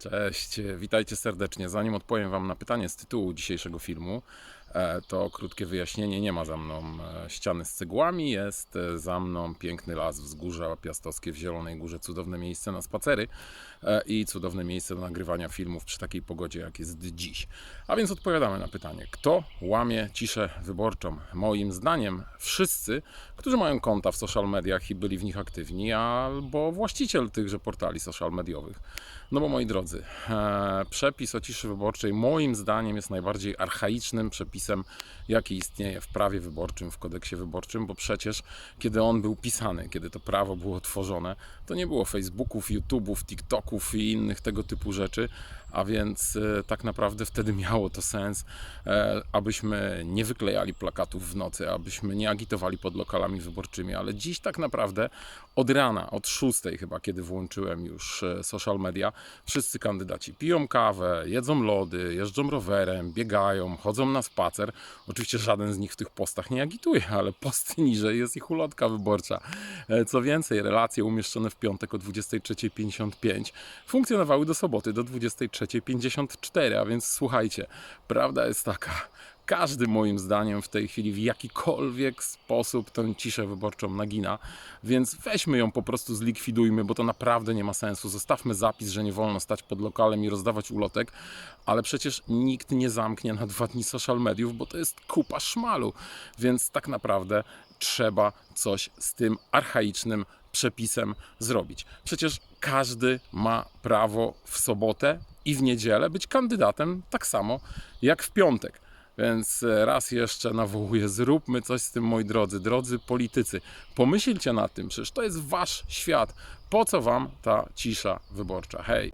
Cześć, witajcie serdecznie. Zanim odpowiem Wam na pytanie z tytułu dzisiejszego filmu, to krótkie wyjaśnienie. Nie ma za mną e, ściany z cegłami, jest e, za mną piękny las, wzgórza piastowskie w Zielonej Górze, cudowne miejsce na spacery e, i cudowne miejsce do nagrywania filmów przy takiej pogodzie, jak jest dziś. A więc odpowiadamy na pytanie, kto łamie ciszę wyborczą? Moim zdaniem wszyscy, którzy mają konta w social mediach i byli w nich aktywni, albo właściciel tychże portali social mediowych. No bo moi drodzy, e, przepis o ciszy wyborczej moim zdaniem jest najbardziej archaicznym przepisem, jaki istnieje w prawie wyborczym, w kodeksie wyborczym, bo przecież kiedy on był pisany, kiedy to prawo było tworzone, to nie było Facebooków, YouTube'ów, TikToków i innych tego typu rzeczy, a więc e, tak naprawdę wtedy miało to sens, e, abyśmy nie wyklejali plakatów w nocy, abyśmy nie agitowali pod lokalami wyborczymi, ale dziś tak naprawdę od rana, od 6 chyba, kiedy włączyłem już e, social media, wszyscy kandydaci piją kawę, jedzą lody, jeżdżą rowerem, biegają, chodzą na spacer. Oczywiście żaden z nich w tych postach nie agituje, ale posty niżej jest ich ulotka wyborcza. E, Co więcej, relacje umieszczone w piątek o 23.55 funkcjonowały do soboty do 23.54, a więc słuchajcie, prawda jest taka, każdy moim zdaniem w tej chwili w jakikolwiek sposób tę ciszę wyborczą nagina, więc weźmy ją po prostu zlikwidujmy, bo to naprawdę nie ma sensu. Zostawmy zapis, że nie wolno stać pod lokalem i rozdawać ulotek, ale przecież nikt nie zamknie na dwa dni social mediów, bo to jest kupa szmalu, więc tak naprawdę trzeba coś z tym archaicznym przepisem zrobić. Przecież każdy ma prawo w sobotę i w niedzielę być kandydatem tak samo jak w piątek. Więc e, raz jeszcze nawołuję, zróbmy coś z tym, moi drodzy, drodzy politycy. Pomyślcie nad tym, przecież to jest wasz świat. Po co wam ta cisza wyborcza? Hej!